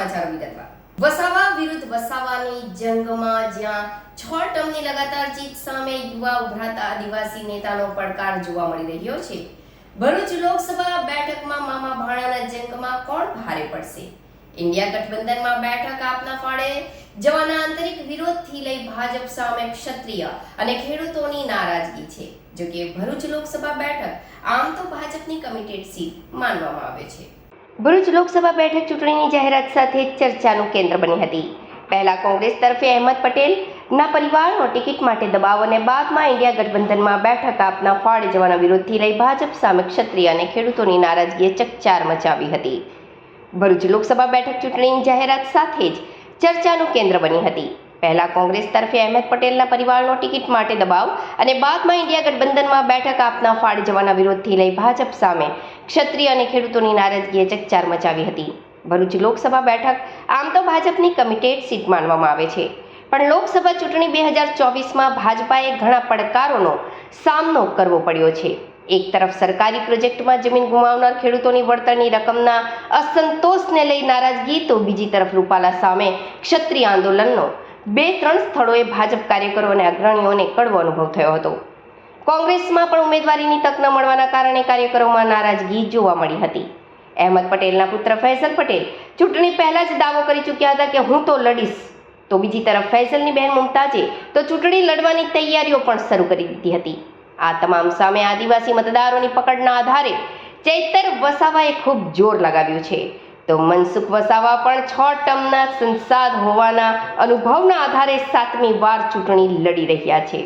સમાચાર વિગતવાર. વસાવા વિરુદ્ધ વસાવાની જંગમાં જ્યાં છ ટર્મની લગાતાર જીત સામે યુવા ઉભરાતા આદિવાસી નેતાનો પડકાર જોવા મળી રહ્યો છે. ભરૂચ લોકસભા બેઠકમાં મામા ભાણાના જંગમાં કોણ ભારે પડશે? ઇન્ડિયા ગઠબંધનમાં બેઠક આપના ફાળે જવાના આંતરિક વિરોધથી લઈ ભાજપ સામે ક્ષત્રિય અને ખેડૂતોની નારાજગી છે. જો કે ભરૂચ લોકસભા બેઠક આમ તો ભાજપની કમિટેડ સીટ માનવામાં આવે છે. ભરૂચ લોકસભા બેઠક ચૂંટણીની જાહેરાત સાથે ચર્ચાનું કેન્દ્ર બની હતી. પહેલા કોંગ્રેસ તરફે અહેમદ પટેલ, ના પરિવારનો ટિકિટ માટે દબાવ અને બાદમાં ઇન્ડિયા ગઠબંધનમાં બેઠક આપના ફાળે જવાના વિરોધથી લઈ ભાજપ સામે ક્ષત્રિય અને ખેડૂતોની નારાજગીએ ચકચાર મચાવી હતી. ભરૂચ લોકસભા બેઠક ચૂંટણીની જાહેરાત સાથે જ ચર્ચાનું કેન્દ્ર બની હતી. પહેલા કોંગ્રેસ તરફે અહેમદ પટેલના પરિવારનો ટિકિટ માટે દબાવ અને બાદમાં ઇન્ડિયા ગઠબંધનમાં બેઠક આપના ફાળે જવાના વિરોધથી લઈ ભાજપ સામે ક્ષત્રિય અને ખેડૂતોની નારાજગીએ ચકચાર મચાવી હતી. ભરૂચ લોકસભા બેઠક આમ તો ભાજપની કમિટેડ સીટ માનવામાં આવે છે. પણ લોકસભા ચૂંટણી બે હજાર ચોવીસમાં ભાજપાએ ઘણા પડકારોનો સામનો કરવો પડ્યો છે. એક તરફ સરકારી પ્રોજેક્ટમાં જમીન ગુમાવનાર ખેડૂતોની વળતરની રકમના અસંતોષને લઈ નારાજગી તો બીજી તરફ રૂપાલા સામે ક્ષત્રિય આંદોલનનો બે ત્રણ સ્થળોએ ભાજપ કાર્યકરો અને અગ્રણીઓને કડવો અનુભવ થયો હતો. કોંગ્રેસમાં પણ ઉમેદવારીની તક ન મળવાના કારણે કાર્યકરોમાં નારાજગી જોવા મળી હતી. અહેમદ પટેલના પુત્ર ફૈઝલ પટેલ ચૂંટણી પહેલાં જ દાવો કરી ચૂક્યા હતા કે હું તો લડીશ. તો બીજી તરફ ફૈઝલની બહેન મુમતાજે તો ચૂંટણી લડવાની તૈયારીઓ પણ શરૂ કરી દીધી હતી. આ તમામ સામે આદિવાસી મતદારોની પકડના આધારે ચૈતર વસાવાએ ખૂબ જોર લગાવ્યું છે. તો મનસુખ વસાવા પણ છ ટર્મના સંસાદ હોવાના અનુભવના આધારે સાતમી વાર ચૂંટણી લડી રહ્યા છે.